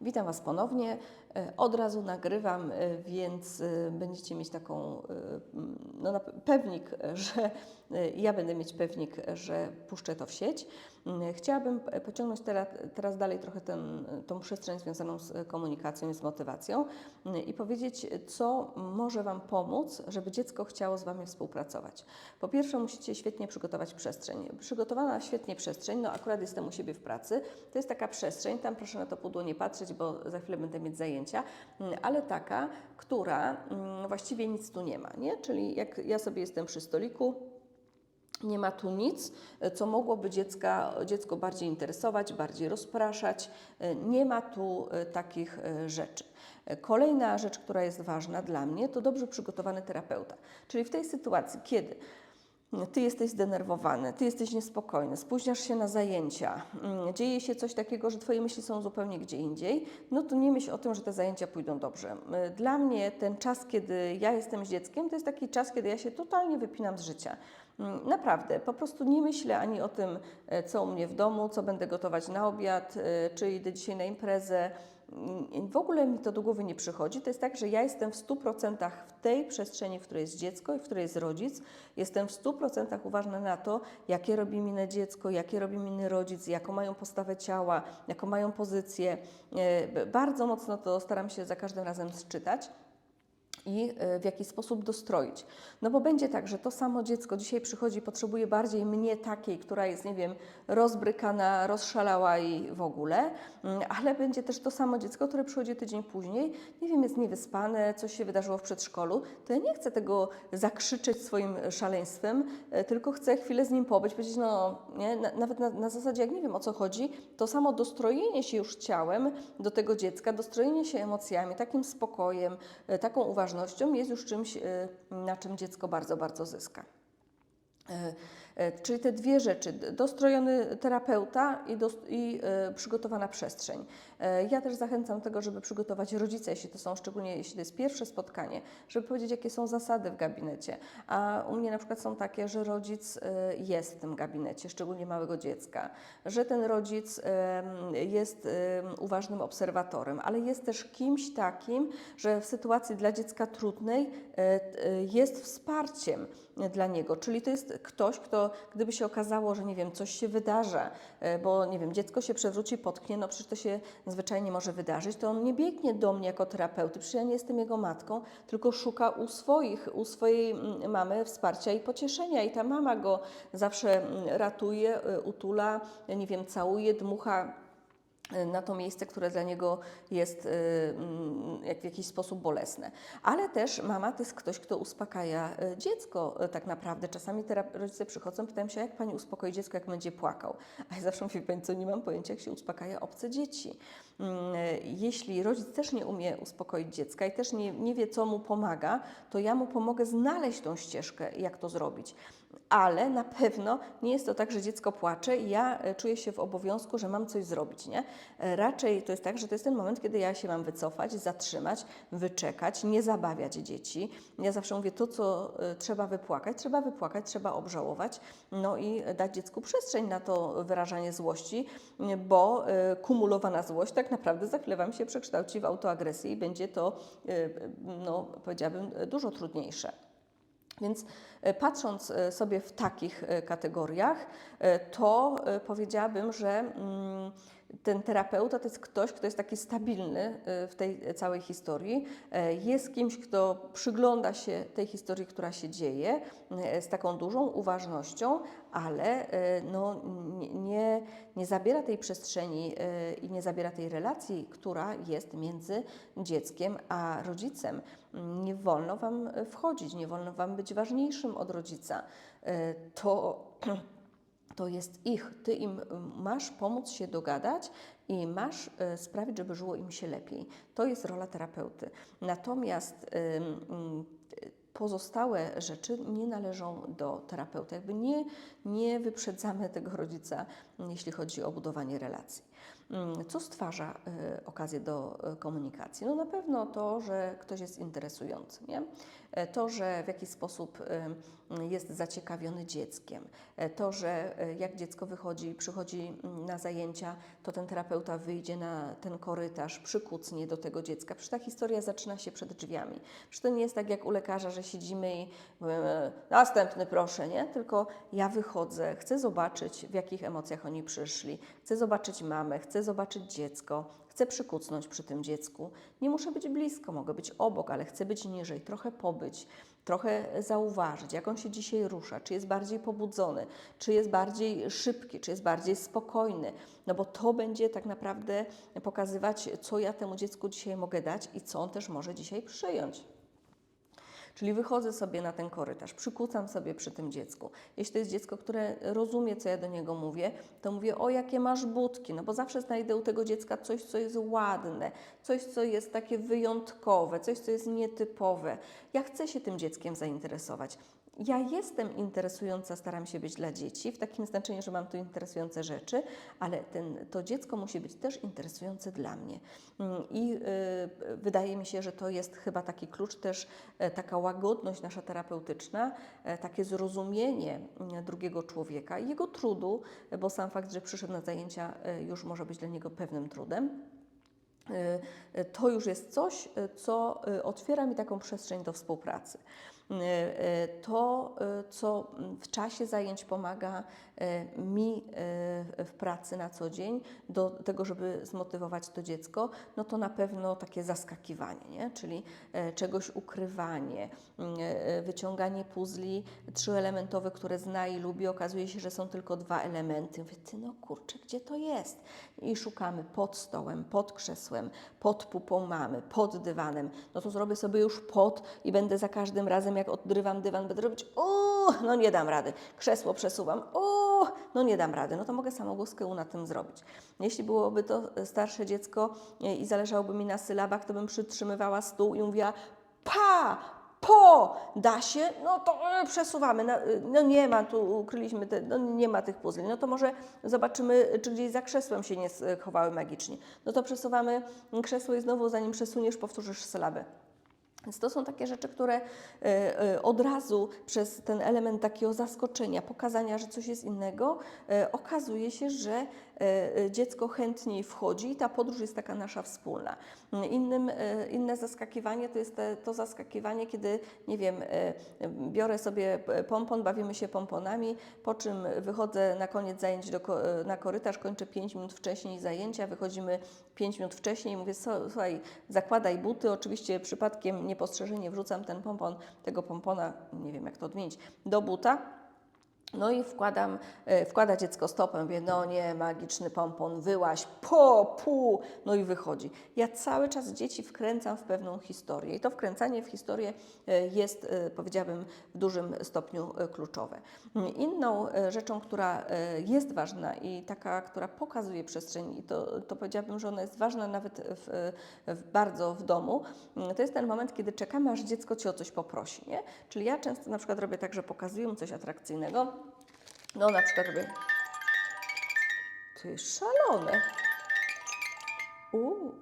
Witam Was ponownie. E, Od razu nagrywam, e, więc e, będziecie mieć taką no, pewnik, że ja będę mieć pewnik, że puszczę to w sieć. Mm, Chciałabym pociągnąć teraz, teraz dalej trochę ten, tą przestrzeń związaną z komunikacją i z motywacją mm, i powiedzieć, co może Wam pomóc, żeby dziecko chciało z Wami współpracować. Po pierwsze, musicie świetnie przygotować przestrzeń. Przygotowana świetnie przestrzeń, no akurat jestem u siebie w pracy, to jest taka przestrzeń, tam proszę na to pudło nie patrzeć, bo za chwilę będę mieć zajęcia, mm, ale taka, która mm, właściwie nic tu nie ma, nie? Czyli jak ja sobie jestem przy stoliku, nie ma tu nic, co mogłoby dziecka, dziecko bardziej interesować, bardziej rozpraszać. Nie ma tu e, takich e, rzeczy. Kolejna rzecz, która jest ważna dla mnie, to dobrze przygotowany terapeuta. Czyli w tej sytuacji, kiedy ty jesteś zdenerwowany, ty jesteś niespokojny, spóźniasz się na zajęcia, mm, dzieje się coś takiego, że twoje myśli są zupełnie gdzie indziej, no to nie myśl o tym, że te zajęcia pójdą dobrze. Y, Dla mnie ten czas, kiedy ja jestem z dzieckiem, to jest taki czas, kiedy ja się totalnie wypinam z życia. Mm, Naprawdę, po prostu nie myślę ani o tym, e, co u mnie w domu, co będę gotować na obiad, e, czy idę dzisiaj na imprezę. W ogóle mi to do głowy nie przychodzi. To jest tak, że ja jestem w 100% w tej przestrzeni, w której jest dziecko i w której jest rodzic. Jestem w 100% uważna na to, jakie robi minę dziecko, jakie robi miny rodzic, jaką mają postawę ciała, jaką mają pozycję. E, Bardzo mocno to staram się za każdym razem sczytać i e, w jaki sposób dostroić. No bo będzie tak, że to samo dziecko dzisiaj przychodzi, potrzebuje bardziej mnie takiej, która jest, nie wiem, rozbrykana, rozszalała i w ogóle, mm, ale będzie też to samo dziecko, które przychodzi tydzień później, nie wiem, jest niewyspane, coś się wydarzyło w przedszkolu, to ja nie chcę tego zakrzyczeć swoim szaleństwem, e, tylko chcę chwilę z nim pobyć, powiedzieć, no, nie, na, nawet na, na zasadzie, jak nie wiem o co chodzi, to samo dostrojenie się już ciałem do tego dziecka, dostrojenie się emocjami, takim spokojem, e, taką uważnością jest już czymś, e, na czym dziecko bardzo, bardzo zyska. E, Czyli te dwie rzeczy, dostrojony terapeuta i, dos- i e, przygotowana przestrzeń. E, Ja też zachęcam do tego, żeby przygotować rodzice, jeśli to są, szczególnie jeśli to jest pierwsze spotkanie, żeby powiedzieć, jakie są zasady w gabinecie. A u mnie na przykład są takie, że rodzic jest w tym gabinecie, szczególnie małego dziecka, że ten rodzic jest uważnym obserwatorem, ale jest też kimś takim, że w sytuacji dla dziecka trudnej jest wsparciem dla niego, czyli to jest ktoś, kto gdyby się okazało, że nie wiem, coś się wydarza, e, bo nie wiem, dziecko się przewróci, potknie, no przecież to się zwyczajnie może wydarzyć, to on nie biegnie do mnie jako terapeuty, przecież ja nie jestem jego matką, tylko szuka u swoich, u swojej mm, mamy wsparcia i pocieszenia i ta mama go zawsze mm, ratuje, e, utula, nie wiem, całuje, dmucha na to miejsce, które dla niego jest y, mm, w jakiś sposób bolesne. Ale też mama to jest ktoś, kto uspokaja y, dziecko y, tak naprawdę. Czasami terap- rodzice przychodzą, pytają się, jak pani uspokoi dziecko, jak będzie płakał. A ja zawsze mówię, pani co, nie mam pojęcia, jak się uspokaja obce dzieci. Mm, y, Jeśli rodzic też nie umie uspokoić dziecka i też nie, nie wie, co mu pomaga, to ja mu pomogę znaleźć tą ścieżkę, jak to zrobić. Ale na pewno nie jest to tak, że dziecko płacze i ja e, czuję się w obowiązku, że mam coś zrobić, nie? E, Raczej to jest tak, że to jest ten moment, kiedy ja się mam wycofać, zatrzymać, wyczekać, nie zabawiać dzieci. Ja zawsze mówię, to co e, trzeba wypłakać, trzeba wypłakać, trzeba obżałować, no i dać dziecku przestrzeń na to wyrażanie złości, bo e, kumulowana złość tak naprawdę za chwilę Wam się przekształci w autoagresję i będzie to, e, no powiedziałabym, dużo trudniejsze. Więc e, patrząc e, sobie w takich kategoriach, to powiedziałabym, że mm, ten terapeuta to jest ktoś, kto jest taki stabilny e, w tej całej historii, e, jest kimś, kto przygląda się tej historii, która się dzieje e, z taką dużą uważnością, ale no, nie- nie, zabiera tej przestrzeni i nie zabiera tej relacji, która jest między dzieckiem a rodzicem. Nie wolno Wam wchodzić, nie wolno Wam być ważniejszym od rodzica. To, to jest ich. Ty im masz pomóc się dogadać i masz e, sprawić, żeby żyło im się lepiej. To jest rola terapeuty. Natomiast ym, pozostałe rzeczy nie należą do terapeuty. Jakby nie, nie wyprzedzamy tego rodzica, jeśli chodzi o budowanie relacji. Mm, Co stwarza y, okazję do y, komunikacji? No na pewno to, że ktoś jest interesujący, nie? E, To, że w jakiś sposób y, jest zaciekawiony dzieckiem, E, to, że jak dziecko wychodzi, przychodzi mm, na zajęcia, to ten terapeuta wyjdzie na ten korytarz, przykucnie do tego dziecka. Przecież ta historia zaczyna się przed drzwiami. Przecież to nie jest tak jak u lekarza, że siedzimy i e, następny proszę, nie? Tylko ja wychodzę, chcę zobaczyć, w jakich emocjach oni przyszli, chcę zobaczyć mamę, chcę zobaczyć dziecko, chcę przykucnąć przy tym dziecku. Nie muszę być blisko, mogę być obok, ale chcę być niżej, trochę pobyć, trochę zauważyć, jak on się dzisiaj rusza, czy jest bardziej pobudzony, czy jest bardziej szybki, czy jest bardziej spokojny. No bo to będzie tak naprawdę pokazywać, co ja temu dziecku dzisiaj mogę dać i co on też może dzisiaj przyjąć. Czyli wychodzę sobie na ten korytarz, przykucam sobie przy tym dziecku. Jeśli to jest dziecko, które rozumie, co ja do niego mówię, to mówię, o jakie masz budki, no bo zawsze znajdę u tego dziecka coś, co jest ładne, coś, co jest takie wyjątkowe, coś, co jest nietypowe. Ja chcę się tym dzieckiem zainteresować. Ja jestem interesująca, staram się być dla dzieci, w takim znaczeniu, że mam tu interesujące rzeczy, ale ten, to dziecko musi być też interesujące dla mnie. Mm, I y, wydaje mi się, że to jest chyba taki klucz też, e, taka łagodność nasza terapeutyczna, e, takie zrozumienie mm, drugiego człowieka i jego trudu, bo sam fakt, że przyszedł na zajęcia, e, już może być dla niego pewnym trudem. To już jest coś, co otwiera mi taką przestrzeń do współpracy. Y, y, To, y, co w czasie zajęć pomaga mi w pracy na co dzień do tego, żeby zmotywować to dziecko, no to na pewno takie zaskakiwanie, nie? czyli czegoś ukrywanie, wyciąganie puzli trzyelementowych, które zna i lubi. Okazuje się, że są tylko dwa elementy. Mówię, ty no kurczę, gdzie to jest? I szukamy pod stołem, pod krzesłem, pod pupą mamy, pod dywanem. No to zrobię sobie już pod i będę za każdym razem, jak odrywam dywan, będę robić o, no nie dam rady. Krzesło przesuwam, o, no nie dam rady. No to mogę samogłoskę na tym zrobić. Jeśli byłoby to starsze dziecko e, i zależałoby mi na sylabach, to bym przytrzymywała stół i mówiła pa, po, da się, no to e, przesuwamy. E, No nie ma, tu ukryliśmy, te, no nie ma tych puzli. No to może zobaczymy, czy gdzieś za krzesłem się nie schowały magicznie. No to przesuwamy krzesło i znowu zanim przesuniesz, powtórzysz sylabę. Więc to są takie rzeczy, które e, e, od razu przez ten element takiego zaskoczenia, pokazania, że coś jest innego, e, okazuje się, że dziecko chętniej wchodzi i ta podróż jest taka nasza wspólna. Innym, e, inne zaskakiwanie to jest te, to zaskakiwanie, kiedy, nie wiem, e, biorę sobie pompon, bawimy się pomponami, po czym wychodzę na koniec zajęć do, e, na korytarz, kończę 5 minut wcześniej zajęcia, wychodzimy 5 minut wcześniej i mówię, "So- słuchaj, zakładaj buty, oczywiście przypadkiem niepostrzeżenie wrzucam ten pompon, tego pompona, nie wiem jak to odmienić, do buta, no i wkładam, e, wkłada dziecko stopę, mówię, no nie, magiczny pompon, wyłaś, po, pu, no i wychodzi. Ja cały czas dzieci wkręcam w pewną historię i to wkręcanie w historię e, jest, e, powiedziałabym, w dużym stopniu kluczowe. Inną rzeczą, która jest ważna i taka, która pokazuje przestrzeń i to, to powiedziałabym, że ona jest ważna nawet w, w bardzo w domu, mm, to jest ten moment, kiedy czekamy, aż dziecko Cię o coś poprosi, nie? Czyli ja często na przykład robię tak, że pokazuję mu coś atrakcyjnego, no na przykład robię ty szalone. Uuu,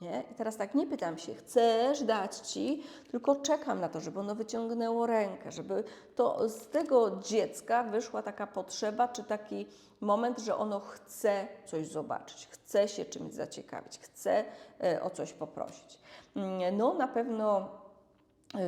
nie? I teraz tak, nie pytam się, chcesz dać ci, tylko czekam na to, żeby ono wyciągnęło rękę, żeby to z tego dziecka wyszła taka potrzeba, czy taki moment, że ono chce coś zobaczyć, chce się czymś zaciekawić, chce e, o coś poprosić. Mm, No na pewno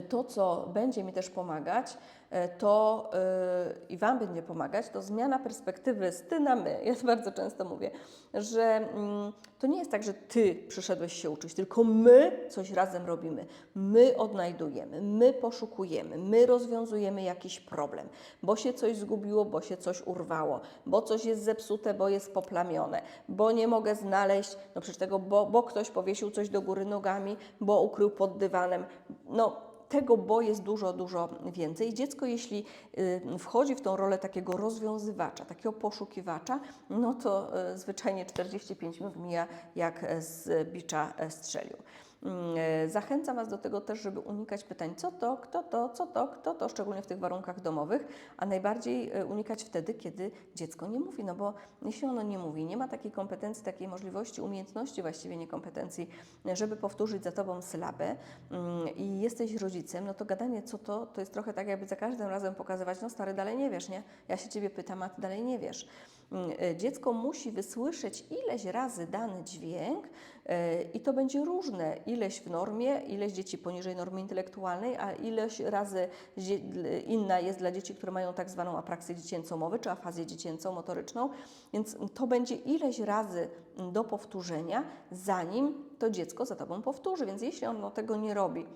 to, co będzie mi też pomagać, e, to e, i Wam będzie pomagać, to zmiana perspektywy z Ty na my. Ja bardzo często mówię, że mm, to nie jest tak, że Ty przyszedłeś się uczyć, tylko my coś razem robimy. My odnajdujemy, my poszukujemy, my rozwiązujemy jakiś problem, bo się coś zgubiło, bo się coś urwało, bo coś jest zepsute, bo jest poplamione, bo nie mogę znaleźć, no przecież tego, bo, bo ktoś powiesił coś do góry nogami, bo ukrył pod dywanem. No, tego bo jest dużo, dużo więcej. Dziecko, jeśli y, wchodzi w tą rolę takiego rozwiązywacza, takiego poszukiwacza, no to y, zwyczajnie 45 minut mija jak z bicza strzelił. Mm, e, Zachęcam Was do tego też, żeby unikać pytań, co to, kto to, co to, kto to, szczególnie w tych warunkach domowych, a najbardziej e, unikać wtedy, kiedy dziecko nie mówi, no bo jeśli ono nie mówi, nie ma takiej kompetencji, takiej możliwości, umiejętności właściwie nie kompetencji, żeby powtórzyć za Tobą sylabę mm, i jesteś rodzicem, no to gadanie co to, to jest trochę tak jakby za każdym razem pokazywać, no stary, dalej nie wiesz, nie? Ja się Ciebie pytam, a Ty dalej nie wiesz. Mm, e, Dziecko musi wysłyszeć ileś razy dany dźwięk e, i to będzie różne, ileś w normie, ileś dzieci poniżej normy intelektualnej, a ileś razy inna jest dla dzieci, które mają tak zwaną apraksję dziecięcą mowy, czy afazję dziecięcą motoryczną, więc to będzie ileś razy do powtórzenia, zanim to dziecko za Tobą powtórzy, więc jeśli ono tego nie robi,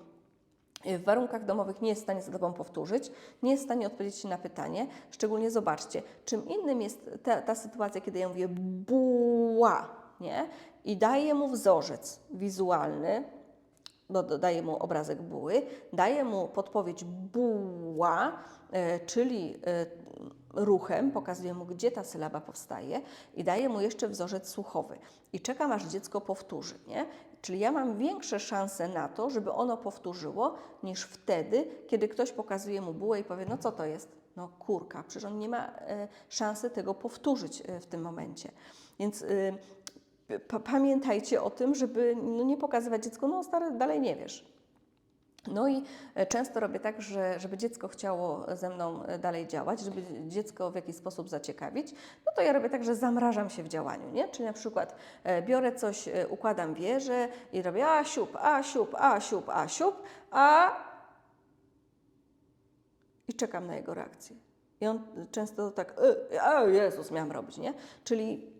w warunkach domowych nie jest w stanie za Tobą powtórzyć, nie jest w stanie odpowiedzieć na pytanie. Szczególnie zobaczcie, czym innym jest ta, ta sytuacja, kiedy ja mówię buła, nie? I daję mu wzorzec wizualny, bo daję mu obrazek buły, daję mu podpowiedź buła, e, czyli e, ruchem, pokazuję mu, gdzie ta sylaba powstaje i daję mu jeszcze wzorzec słuchowy. I czekam, aż dziecko powtórzy, nie? Czyli ja mam większe szanse na to, żeby ono powtórzyło, niż wtedy, kiedy ktoś pokazuje mu bułę i powie, no co to jest? No kurka, przecież on nie ma e, szansy tego powtórzyć e, w tym momencie. Więc e, pa- pamiętajcie o tym, żeby no, nie pokazywać dziecku, no stary, dalej nie wiesz. No i e, często robię tak, że żeby dziecko chciało ze mną e, dalej działać, żeby dziecko w jakiś sposób zaciekawić, no to ja robię tak, że zamrażam się w działaniu, nie? Czyli na przykład e, biorę coś, układam wieżę i robię a siup, a siup, a siup, a siup, a i czekam na jego reakcję. I on często tak, a Jezus, miałam robić, nie? Czyli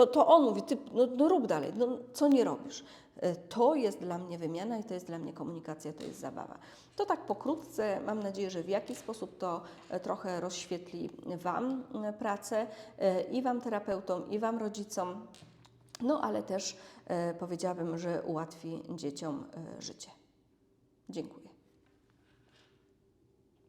to, to on mówi, ty, no, no rób dalej, no co nie robisz? E, To jest dla mnie wymiana i to jest dla mnie komunikacja, to jest zabawa. To tak pokrótce, mam nadzieję, że w jakiś sposób to e, trochę rozświetli Wam e, pracę i Wam terapeutom, i Wam rodzicom, no ale też powiedziałabym, że ułatwi dzieciom życie. Dziękuję.